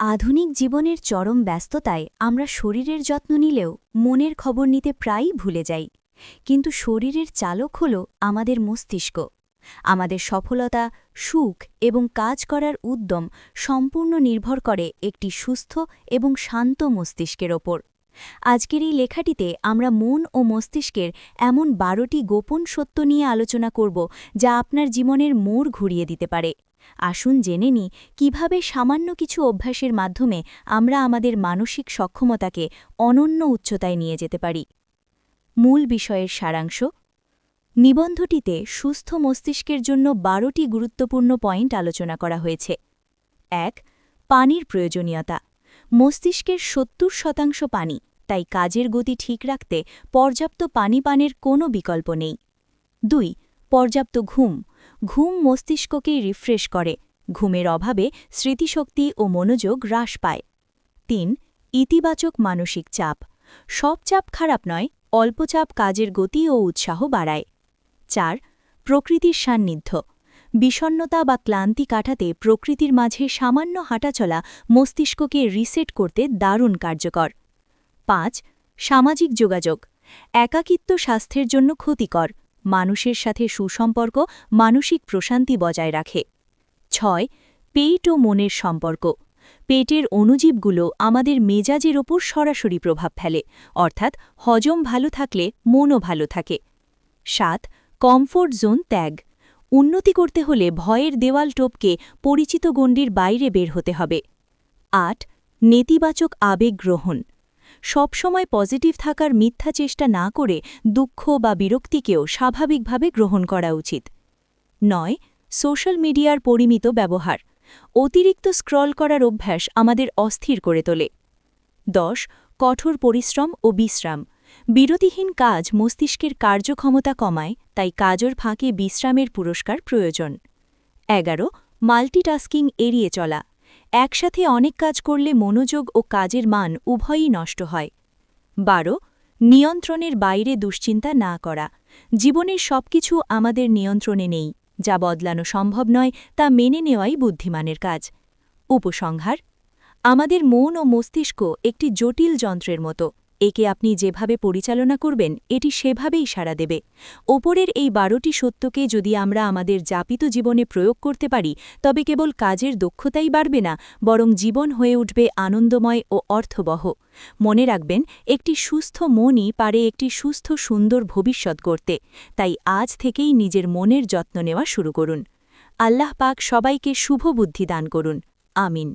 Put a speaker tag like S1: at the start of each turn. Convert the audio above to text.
S1: আধুনিক জীবনের চরম ব্যস্ততায় আমরা শরীরের যত্ন নিলেও মনের খবর নিতে প্রায়ই ভুলে যাই। কিন্তু শরীরের চালক হল আমাদের মস্তিষ্ক। আমাদের সফলতা, সুখ এবং কাজ করার উদ্যম সম্পূর্ণ নির্ভর করে একটি সুস্থ এবং শান্ত মস্তিষ্কের ওপর। আজকের এই লেখাটিতে আমরা মন ও মস্তিষ্কের এমন বারোটি গোপন সত্য নিয়ে আলোচনা করব যা আপনার জীবনের মোড় ঘুরিয়ে দিতে পারে। আসুন জেনে নি কীভাবে সামান্য কিছু অভ্যাসের মাধ্যমে আমরা আমাদের মানসিক সক্ষমতাকে অনন্য উচ্চতায় নিয়ে যেতে পারি। মূল বিষয়ের সারাংশ, নিবন্ধটিতে সুস্থ মস্তিষ্কের জন্য বারোটি গুরুত্বপূর্ণ পয়েন্ট আলোচনা করা হয়েছে। এক, পানির প্রয়োজনীয়তা। মস্তিষ্কের সত্তর শতাংশ পানি, তাই কাজের গতি ঠিক রাখতে পর্যাপ্ত পানি পানের কোনো বিকল্প নেই। দুই, পর্যাপ্ত ঘুম। ঘুম মস্তিষ্ককে রিফ্রেশ করে। ঘুমের অভাবে স্মৃতিশক্তি ও মনোযোগ হ্রাস পায়। তিন, ইতিবাচক মানসিক চাপ। সব চাপ খারাপ নয়, অল্প চাপ কাজের গতি ও উৎসাহ বাড়ায়। চার, প্রকৃতির সান্নিধ্য। বিষণ্নতা বা ক্লান্তি কাটাতে প্রকৃতির মাঝে সামান্য হাঁটাচলা মস্তিষ্ককে রিসেট করতে দারুণ কার্যকর। পাঁচ, সামাজিক যোগাযোগ। একাকিত্ব স্বাস্থ্যের জন্য ক্ষতিকর। মানুষের সাথে সুসম্পর্ক, মানসিক প্রশান্তি বজায় রাখে। ছয়, পেট ও মনের সম্পর্ক। পেটের অণুজীবগুলো আমাদের মেজাজের ওপর সরাসরি প্রভাব ফেলে, অর্থাৎ হজম ভালো থাকলে মনও ভালো থাকে। সাত, কমফোর্ট জোন ত্যাগ। উন্নতি করতে হলে ভয়ের দেওয়াল টোপকে পরিচিত গণ্ডির বাইরে বের হতে হবে। আট, নেতিবাচক আবেগ গ্রহণ। সবসময় পজিটিভ থাকার মিথ্যা চেষ্টা না করে দুঃখ বা বিরক্তিকেও স্বাভাবিকভাবে গ্রহণ করা উচিত। নয়, সোশ্যাল মিডিয়ার পরিমিত ব্যবহার। অতিরিক্ত স্ক্রল করার অভ্যাস আমাদের অস্থির করে তোলে। দশ, কঠোর পরিশ্রম ও বিশ্রাম। বিরতিহীন কাজ মস্তিষ্কের কার্যক্ষমতা কমায়, তাই কাজর ফাঁকে বিশ্রামের পুরস্কার প্রয়োজন। এগারো, মাল্টিটাস্কিং এড়িয়ে চলা। একসাথে অনেক কাজ করলে মনোযোগ ও কাজের মান উভয়ই নষ্ট হয়। বারো, নিয়ন্ত্রণের বাইরে দুশ্চিন্তা না করা। জীবনের সবকিছু আমাদের নিয়ন্ত্রণে নেই, যা বদলানো সম্ভব নয়, তা মেনে নেওয়াই বুদ্ধিমানের কাজ। উপসংহার, আমাদের মন ও মস্তিষ্ক একটি জটিল যন্ত্রের মতো। একে আপনি যেভাবে পরিচালনা করবেন, এটি সেভাবেই সাড়া দেবে। ওপরের এই বারোটি সত্যকে যদি আমরা আমাদের যাপিত জীবনে প্রয়োগ করতে পারি, তবে কেবল কাজের দক্ষতাই বাড়বে না, বরং জীবন হয়ে উঠবে আনন্দময় ও অর্থবহ। মনে রাখবেন, একটি সুস্থ মনই পারে একটি সুস্থ সুন্দর ভবিষ্যৎ করতে তাই আজ থেকেই নিজের মনের যত্ন নেওয়া শুরু করুন। আল্লাহ পাক সবাইকে শুভ বুদ্ধি দান করুন। আমিন।